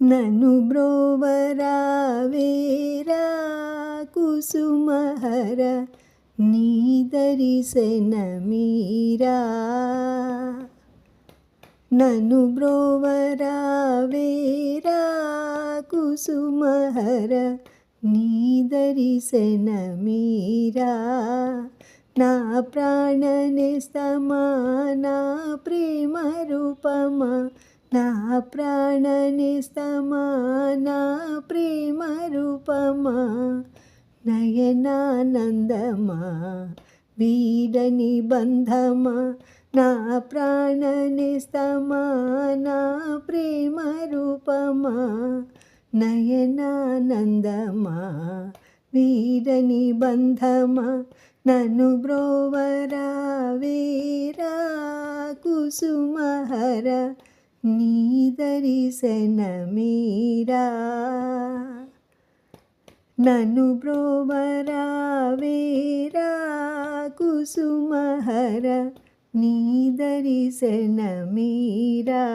నను బ్రోవరావేరా కుసుమహర నీ దరిశన మీరా నను బ్రోవరావేరా కుసుమహర నీ దరిశన మీరా నా ప్రాణనిస్తమా నా ప్రేమ రూపమా నా ప్రాణనిస్తమా నా ప్రేమ రూపమా నయనానందమా వీడని బంధమా నా ప్రాణనిస్తమా నా ప్రేమ రూపమా నయనానందమా వీడని బంధమా నన్ను బ్రోవరా వీరా కుసుమహర నీ దరిశన మీరా నన్ను బ్రోవరా వీరా కుసుమహర నీ దరిశన మీరా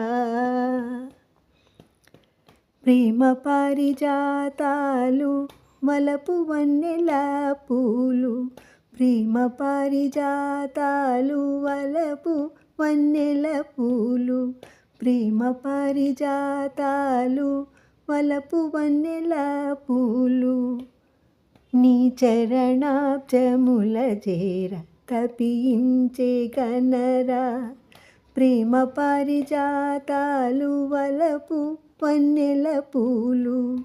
ప్రేమ పారిజాతాలు మలపు వన్నెల పూలు. ప్రేమ పారిజాతాలు వలపు వన్నెల పూలు. ప్రేమ పారిజాతాలు వలపు వన్నెల పూలు. నీ చరణాబ్జముల చేర తపించే కనరా ప్రేమ పారిజాతాలు వలపు వన్నెల పూలు.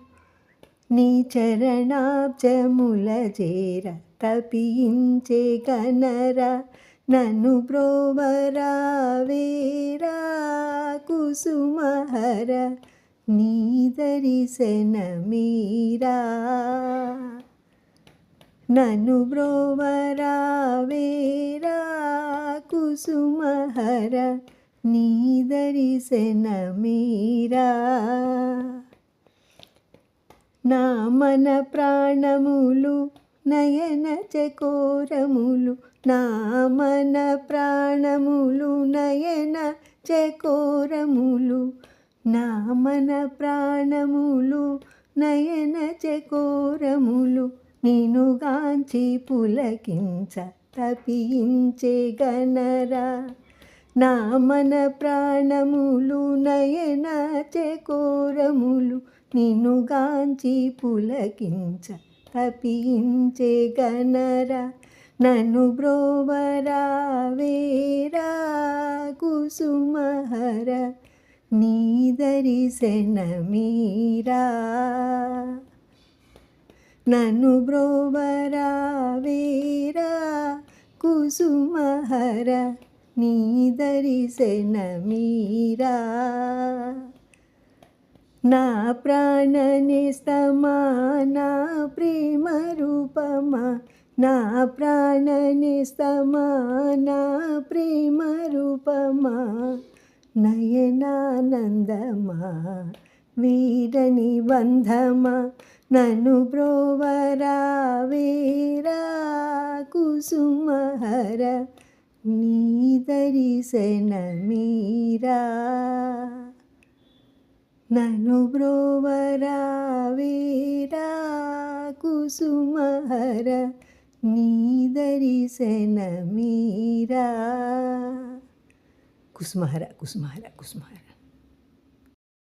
నీ చరణాబ్జముల చేర తపించే కనరా నన్ను బ్రోవరా వేరా కుసుమహర నీ దరిశన మీరా నన్ను బ్రోవరా వేరా కుసుమహర నీ దరిశన మీరా నా మన ప్రాణములు నయన చకోరములు నా మన ప్రాణములు నయన చకోరములు నా మన ప్రాణములు నయన చకోరములు నినుగాంచి పులకించ తపించే గనరా నా మన ప్రాణములు నయన చకోరములు నినుగాంచి పులకించ తపించే గనరా నన్ను బ్రోవరా వేరా కుసుమహర నీ దరిశన మీరా. నన్ను బ్రోవరా వేరా కుసుమహర నీ దరిశన మీరా. నా ప్రాణనిస్తమా నా ప్రేమ రూపమా నా ప్రాణనిస్తమా నా ప్రేమ రూపమా నయనానందమా వీరని బంధమా నన్ను బ్రోవరా వీరా కుసుమహర నీ దరిశన మీరా నను బ్రోవరా వీరా కుసుమహర నీ దరిశన మీరా. కుసుమహర కుసుమహర కుసుమహర.